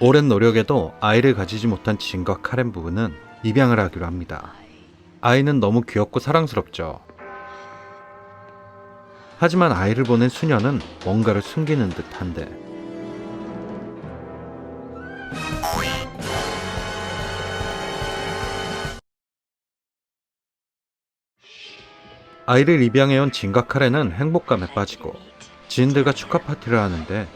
오랜 노력에도 아이를 가지지 못한 진과 카렌 부부는 입양을 하기로 합니다. 아이는 너무 귀엽고 사랑스럽죠. 하지만 아이를 보낸 수녀는 뭔가를 숨기는 듯한데 아이를 입양해온 진과 카렌은 행복감에 빠지고 지인들과 축하 파티를 하는데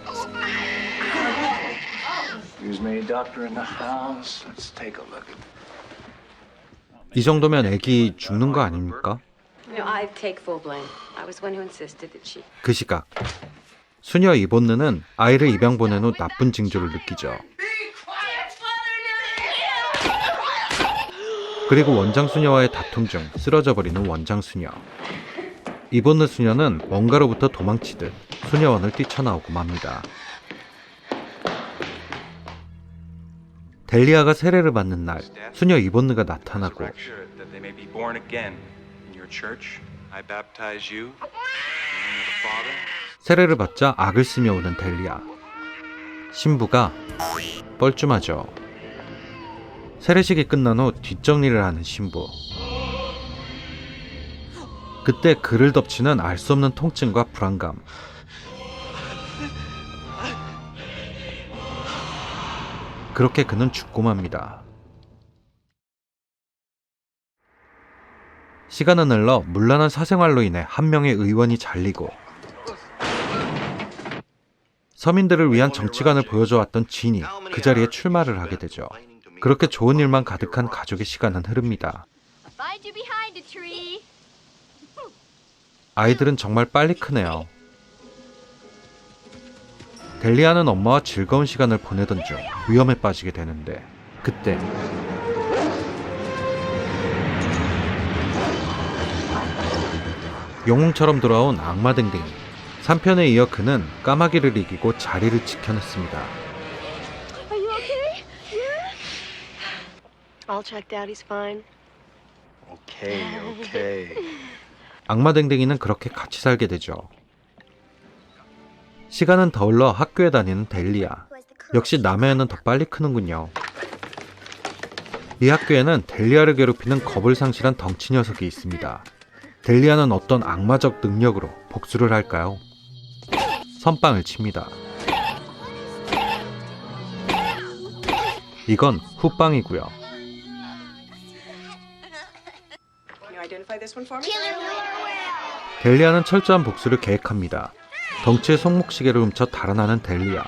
이 정도면 애기 죽는 거 아닙니까? No, I take full blame. I was the one who insisted that she. 그 시각 수녀 이본느는 아이를 입양 보낸 후 나쁜 징조를 느끼죠. 그리고 원장 수녀와의 다툼 중 쓰러져 버리는 원장 수녀. 이본느 수녀는 뭔가로부터 도망치듯 수녀원을 뛰쳐나오고 맙니다. 델리아가 세례를 받는 날, 수녀 이본느가 나타나고. 세례를 받자 악을 쓰며 오는 델리아. 신부가 뻘쭘하죠. 세례식이 끝난 후 뒷정리를 하는 신부. 그때 그를 덮치는 알 수 없는 통증과 불안감. 그렇게 그는 죽고 맙니다. 시간은 흘러 문란한 사생활로 인해 한 명의 의원이 잘리고 서민들을 위한 정치관을 보여줘왔던 진이 그 자리에 출마를 하게 되죠. 그렇게 좋은 일만 가득한 가족의 시간은 흐릅니다. 아이들은 정말 빨리 크네요. 델리아는 엄마와 즐거운 시간을 보내던 중 위험에 빠지게 되는데 그때 영웅처럼 돌아온 악마댕댕이 3편에 이어 그는 까마귀를 이기고 자리를 지켜냈습니다. Are you okay? Yeah. All checked out. He's fine. Okay, okay. 악마댕댕이는 그렇게 같이 살게 되죠. 시간은 더 흘러 학교에 다니는 델리아. 역시 남의 애는 더 빨리 크는군요. 이 학교에는 델리아를 괴롭히는 겁을 상실한 덩치 녀석이 있습니다. 델리아는 어떤 악마적 능력으로 복수를 할까요? 선빵을 칩니다. 이건 후빵이고요. 델리아는 철저한 복수를 계획합니다. 덩치의 손목시계를 훔쳐 달아나는 델리아.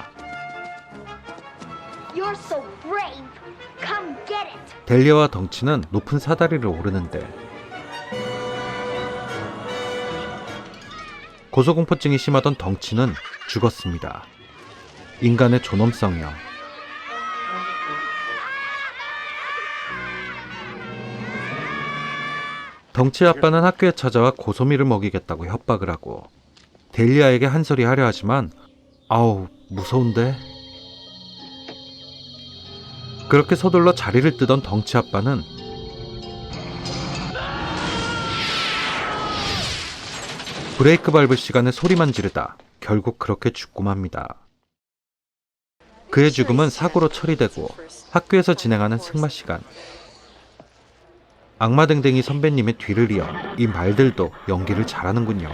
So. 델리아와 덩치는 높은 사다리를 오르는데 고소공포증이 심하던 덩치는 죽었습니다. 인간의 존엄성이요. 덩치 아빠는 학교에 찾아와 고소미를 먹이겠다고 협박을 하고 델리아에게 한 소리 하려 하지만 아우 무서운데 그렇게 서둘러 자리를 뜨던 덩치 아빠는 브레이크 밟을 시간에 소리만 지르다 결국 그렇게 죽고 맙니다. 그의 죽음은 사고로 처리되고 학교에서 진행하는 승마 시간. 악마댕댕이 선배님의 뒤를 이어 이 말들도 연기를 잘하는군요.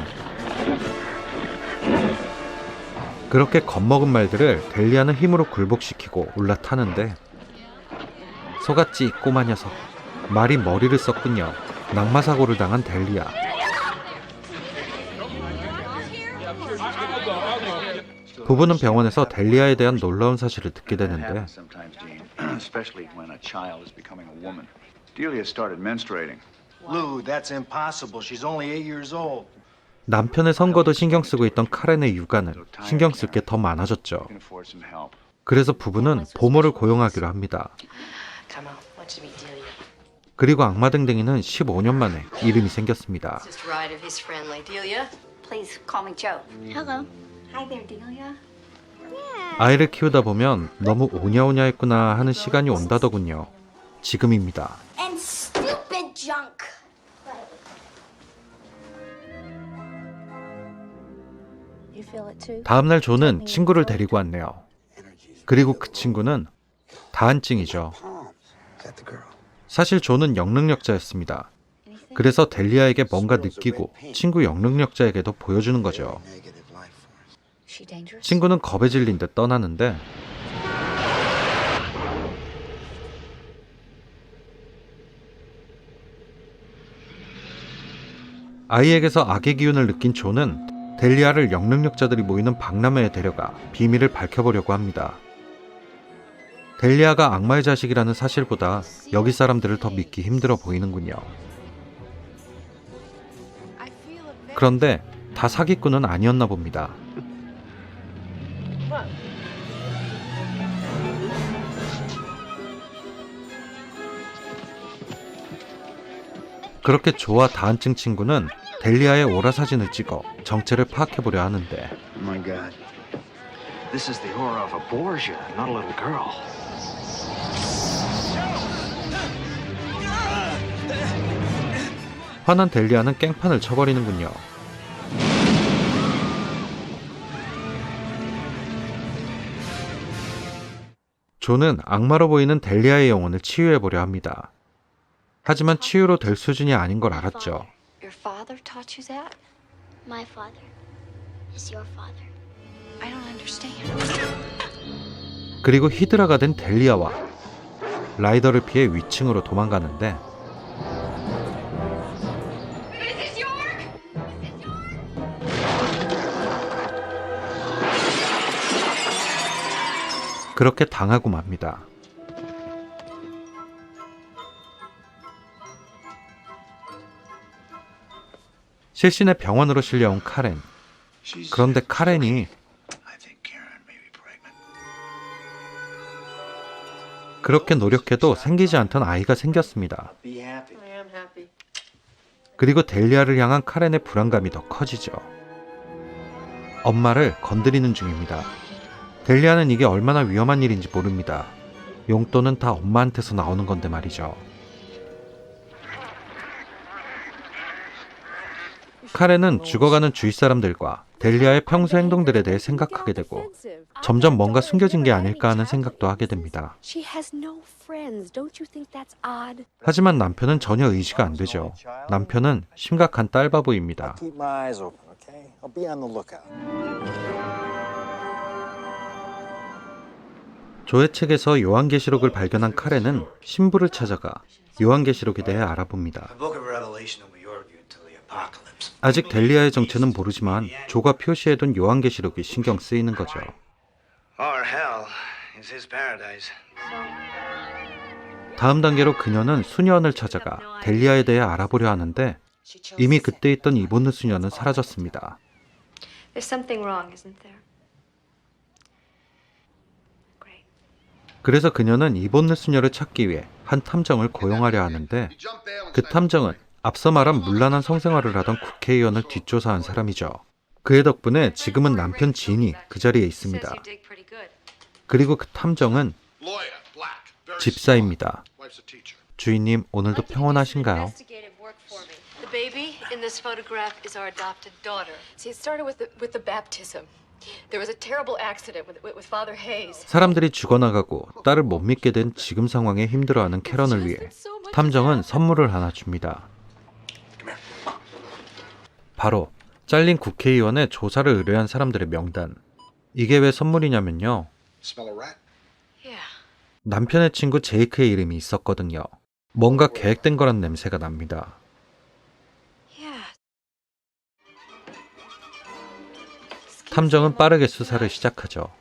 그렇게 겁먹은 말들을 델리아는 힘으로 굴복시키고 올라타는데 속았지 꼬마 녀석 말이 머리를 썼군요. 낙마 사고를 당한 델리아. 부부는 병원에서 델리아에 대한 놀라운 사실을 듣게 되는데 남편의 선거도 신경 쓰고 있던 카렌의 육아는 신경 쓸 게 더 많아졌죠. 그래서 부부는 보모를 고용하기로 합니다 그리고 악마댕댕이는 15년 만에 이름이 생겼습니다. 아이를 키우다 보면 너무 오냐오냐 했구나 하는 시간이 온다더군요 지금입니다 다음날 조는 친구를 데리고 왔네요. 그리고 그 친구는 다한증이죠. 사실 존은 영능력자였습니다. 그래서 델리아에게 뭔가 느끼고 친구 영능력자에게도 보여주는 거죠. 친구는 겁에 질린 듯 떠나는데 아이에게서 악의 기운을 느낀 존은 델리아를 영능력자들이 모이는 박람회에 데려가 비밀을 밝혀보려고 합니다. 델리아가 악마의 자식이라는 사실보다 여기 사람들을 더 믿기 힘들어 보이는군요. 그런데 다 사기꾼은 아니었나 봅니다. 그렇게 조와 다한증 친구는 델리아의 오라 사진을 찍어 정체를 파악해보려 하는데. 화난 델리아는 깽판을 쳐버리는군요. 조는 악마로 보이는 델리아의 영혼을 치유해보려 합니다. 하지만 치유로 될 수준이 아닌 걸 알았죠. Your father taught you that? My father is your father. I don't understand. 그리고 히드라가 된 델리아와 라이더를 피해 위층으로 도망가는데 그렇게 당하고 맙니다. 실신의 병원으로 실려온 카렌. 그런데 카렌이. 그렇게 노력해도 생기지 않던 아이가 생겼습니다. 그리고 델리아를 향한 카렌의 불안감이 더 커지죠. 엄마를 건드리는 중입니다. 델리아는 이게 얼마나 위험한 일인지 모릅니다. 용돈은 다 엄마한테서 나오는 건데 말이죠. 카렌은 죽어가는 주위 사람들과 델리아의 평소 행동들에 대해 생각하게 되고 점점 뭔가 숨겨진 게 아닐까 하는 생각도 하게 됩니다. She has no friends. Don't you think that's odd? 하지만 남편은 전혀 의지가 안 되죠. 남편은 심각한 딸바보입니다. Keep my eyes open, okay? I'll be on the lookout. 조의 책에서 요한계시록을 발견한 카렌은 신부를 찾아가 요한계시록에 대해 알아봅니다. 아직 델리아의 정체는 모르지만 조가 표시해둔 요한계시록이 신경 쓰이는 거죠. Our hell is his paradise. 다음 단계로 그녀는 수녀원을 찾아가 델리아에 대해 알아보려 하는데 이미 그때 있던 이보느 수녀는 사라졌습니다. There's something wrong, isn't there? Great. 그래서 그녀는 이보느 수녀를 찾기 위해 한 탐정을 고용하려 하는데 그 탐정은 앞서 말한 문란한 성생활을 하던 국회의원을 뒷조사한 사람이죠. 그의 덕분에 지금은 남편 진이 그 자리에 있습니다. 그리고 그 탐정은 집사입니다. 주인님 오늘도 평온하신가요? 사람들이 죽어나가고 딸을 못 믿게 된 지금 상황에 힘들어하는 캐런을 위해 탐정은 선물을 하나 줍니다. 바로 잘린 국회의원의 조사를 의뢰한 사람들의 명단. 이게 왜 선물이냐면요. 남편의 친구 제이크의 이름이 있었거든요. 뭔가 계획된 거란 냄새가 납니다. 탐정은 빠르게 수사를 시작하죠.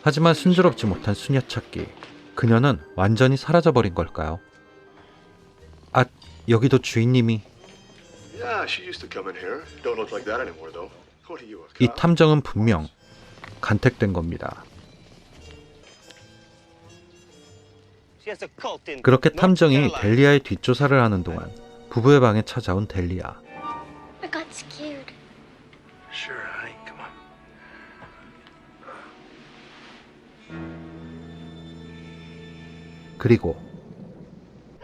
하지만 순조롭지 못한 수녀 찾기. 그녀는 완전히 사라져버린 걸까요? 아, 여기도 주인님이. 이? 탐정은 분명 간택된 겁니다. 그렇게 탐정이 델리아의 뒷조사를 하는 동안 부부의 방에 찾아온 델리아. 그리고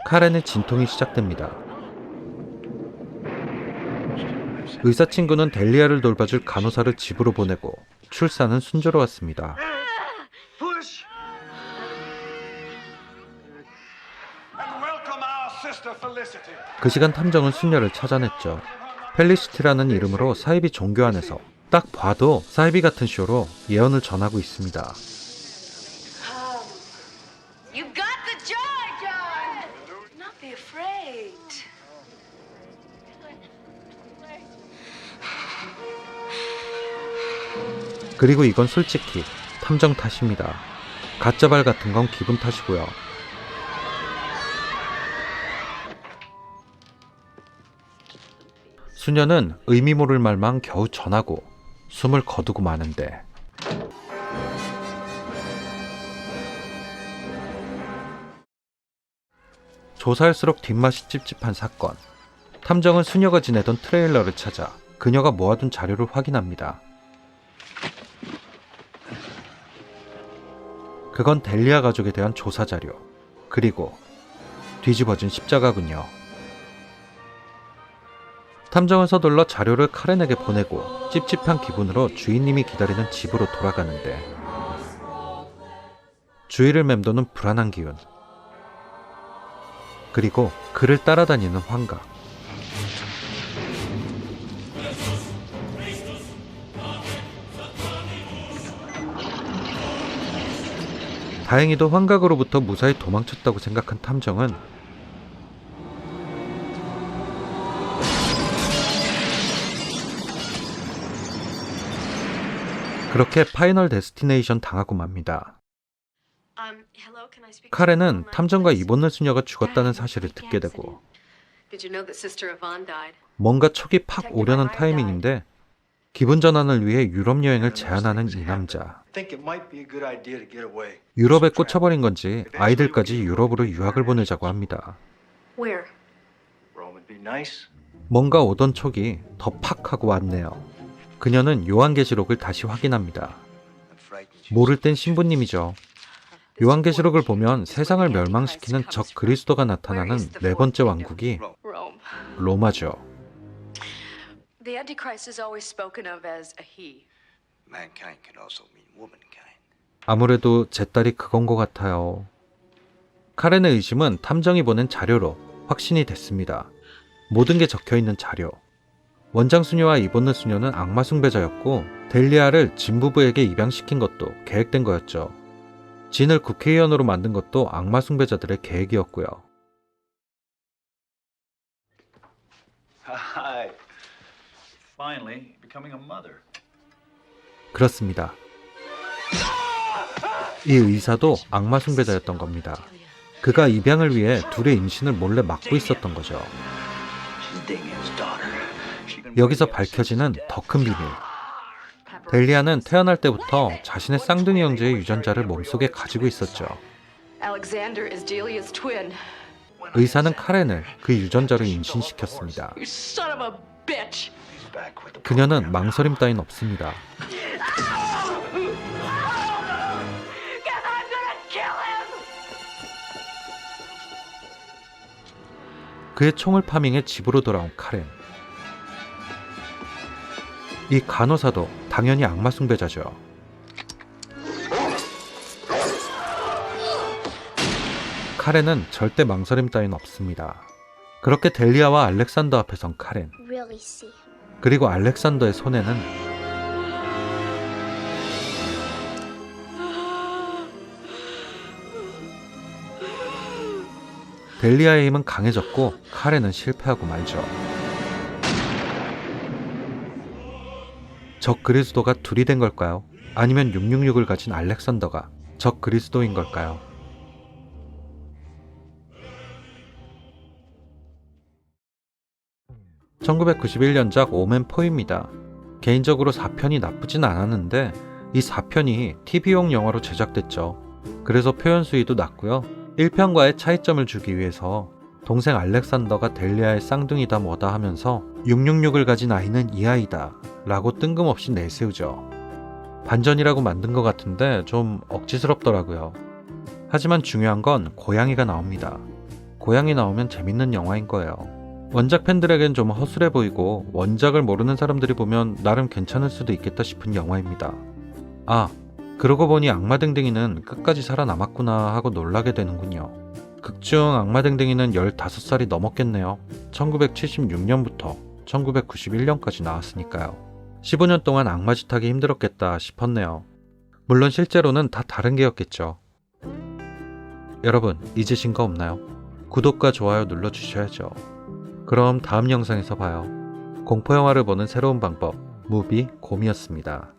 카렌의 진통이 시작됩니다. 의사 친구는 델리아를 돌봐줄 간호사를 집으로 보내고 출산은 순조로웠습니다. 그 시간 탐정은 수녀를 찾아냈죠. 펠리시티라는 이름으로 사이비 종교 안에서 딱 봐도 사이비 같은 쇼로 예언을 전하고 있습니다. 그리고 이건 솔직히 탐정 탓입니다. 가짜발 같은 건 기분 탓이고요. 수녀는 의미 모를 말만 겨우 전하고 숨을 거두고 마는데 조사할수록 뒷맛이 찝찝한 사건. 탐정은 수녀가 지내던 트레일러를 찾아 그녀가 모아둔 자료를 확인합니다. 그건 델리아 가족에 대한 조사 자료. 그리고 뒤집어진 십자가군요. 탐정은 서둘러 자료를 카렌에게 보내고 찝찝한 기분으로 주인님이 기다리는 집으로 돌아가는데 주위를 맴도는 불안한 기운. 그리고 그를 따라다니는 환각. 다행히도 환각으로부터 무사히 도망쳤다고 생각한 탐정은 그렇게 파이널 데스티네이션 당하고 맙니다. Um, Yvonne? 탐정과 이본느 수녀가 죽었다는 사실을 듣게 되고? 뭔가 촉이 팍 오려는 타이밍인데 기분 전환을 위해 유럽 여행을 제안하는 이 남자. Think it might be a good idea to get away. 유럽에 꽂혀버린 건지 아이들까지 유럽으로 유학을 보내자고 합니다. 뭔가 오던 촉이 더 팍 하고 왔네요. 그녀는 요한계시록을 다시 확인합니다. 모를 땐 신부님이죠. 요한계시록을 보면 세상을 멸망시키는 적 그리스도가 나타나는 네 번째 왕국이. 로마죠. The Antichrist is always spoken of as a he. Mankind can also mean womankind. 아무래도 제 딸이 그건 것 같아요. 카렌의 의심은 탐정이 보낸 자료로 확신이 됐습니다. 모든 게 적혀 있는 자료. 원장 수녀와 이본느 수녀는 악마 숭배자였고 델리아를 진 부부에게 입양시킨 것도 계획된 거였죠. 진을 국회의원으로 만든 것도 악마 숭배자들의 계획이었고요. Finally, becoming a mother. 그렇습니다. 이 의사도 악마 숭배자였던 겁니다. 그가 입양을 위해 둘의 임신을 몰래 막고 있었던 거죠. 여기서 밝혀지는 더 큰 비밀. 델리아는 태어날 때부터 자신의 쌍둥이 형제의 유전자를 몸속에 가지고 있었죠. Alexander is Delia's twin. 의사는 카렌을 그 유전자로 임신시켰습니다. 그녀는 망설임 따윈 없습니다. 그의 총을 파밍해 집으로 돌아온 카렌. 이 간호사도 당연히 악마 숭배자죠. 카렌은 절대 망설임 따윈 없습니다. 그렇게 델리아와 알렉산더 앞에 선 카렌. 그리고 알렉산더의 손에는 델리아의 힘은 강해졌고 카렌은 실패하고 말죠. 적 그리스도가 둘이 된 걸까요? 아니면 666을 가진 알렉산더가 적 그리스도인 걸까요? (1991년작) 오맨4입니다. 개인적으로 4편이 나쁘진 않았는데 이 4편이 TV용 영화로 제작됐죠. 그래서 표현 수위도 낮고요. 1편과의 차이점을 주기 위해서 동생 알렉산더가 델리아의 쌍둥이다 뭐다 하면서 666을 가진 아이는 이 아이다 라고 뜬금없이 내세우죠. 반전이라고 만든 것 같은데 좀 억지스럽더라고요. 하지만 중요한 건 고양이가 나옵니다. 고양이 나오면 재밌는 영화인 거예요. 원작 팬들에겐 좀 허술해 보이고 원작을 모르는 사람들이 보면 나름 괜찮을 수도 있겠다 싶은 영화입니다. 아, 그러고 보니 악마댕댕이는 끝까지 살아남았구나 하고 놀라게 되는군요. 극중 악마댕댕이는 15살이 넘었겠네요. 1976년부터 1991년까지 나왔으니까요. 15년 동안 악마짓 하기 힘들었겠다 싶었네요. 물론 실제로는 다 다른 게였겠죠. 여러분, 잊으신 거 없나요? 구독과 좋아요 눌러주셔야죠. 그럼 다음 영상에서 봐요. 공포영화를 보는 새로운 방법, 무비 곰이었습니다.